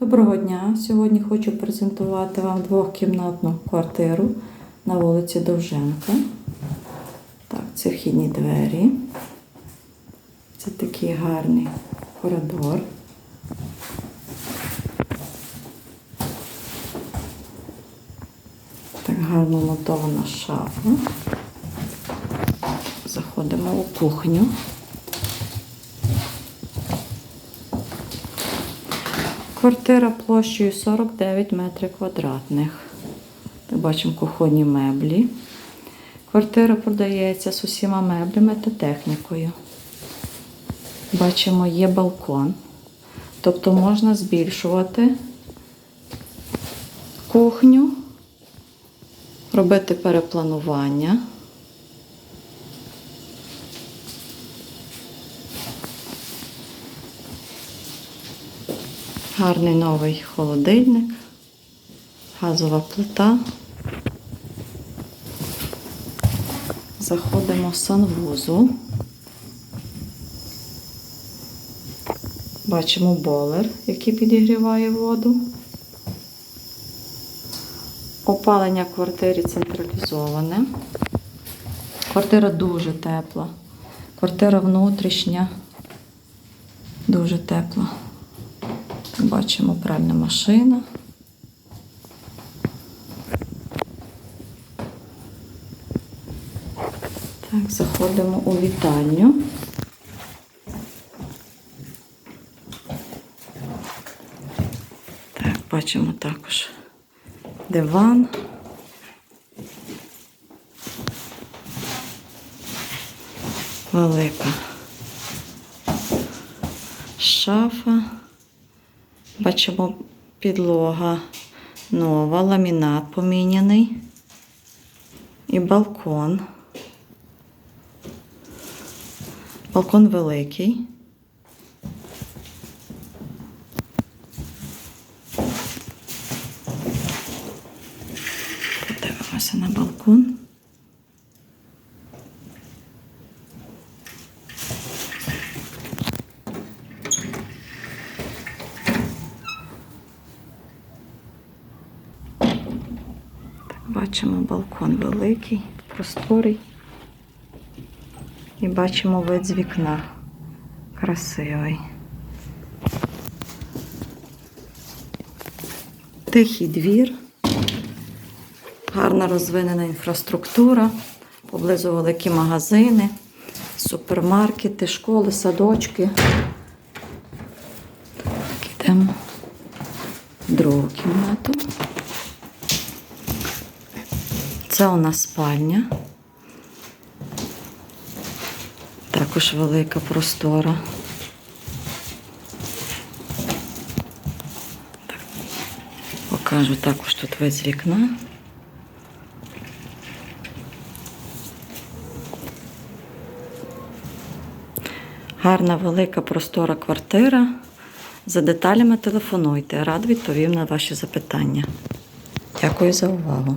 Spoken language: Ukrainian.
Доброго дня! Сьогодні хочу презентувати вам двохкімнатну квартиру на вулиці Довженка. Так, це вхідні двері. Це такий гарний коридор. Так гарно монтована шафа. Заходимо у кухню. Квартира площею 49 метрів квадратних. Бачимо кухонні меблі. Квартира продається з усіма меблями та технікою. Бачимо, є балкон. Тобто можна збільшувати кухню, робити перепланування. Гарний новий холодильник, газова плита. Заходимо в санвузол. Бачимо болер, який підігріває воду. Опалення в квартирі централізоване. Квартира дуже тепла. Квартира внутрішня, дуже тепла. Бачимо пральна машина. Так, заходимо у вітальню. Так, бачимо також диван. Велика шафа. Бачимо підлога нова, ламінат поміняний і балкон. Балкон великий. Подивимося на балкон. Бачимо балкон великий, просторий. І бачимо вид з вікна. Красивий. Тихий двір. Гарна розвинена інфраструктура. Поблизу великі магазини, супермаркети, школи, садочки. Так, Йдемо в другу кімнату. Це у нас спальня. Також велика простора. Так, покажу також тут з вікна. Гарна велика простора квартира. За деталями телефонуйте. Рад відповім на ваші запитання. Дякую за увагу.